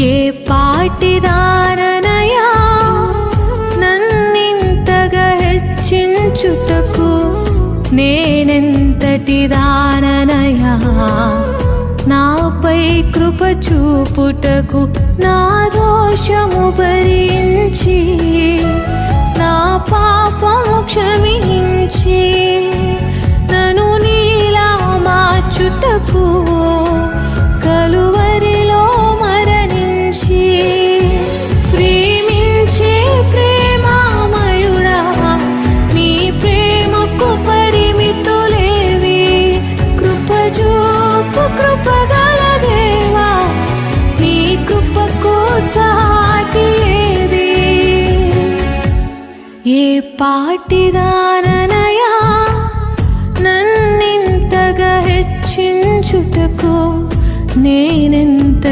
ఏ పాటిదారనయా? నన్నింతగా హెచ్చించుటకు నేనెంతటి దాననయా? నాపై కృప చూపుటకు నా దోషము భరించి నా పాపము క్షమించి నన్ను నీలా మార్చుటకు ప్రేమకు పరిమితులేవి. కృపజూపు కృపగల దేవా నీ కృపకు సాటి ఏది? ఏ పాటిదాననయా నన్నింతగా హెచ్చించుటకు నేనెంత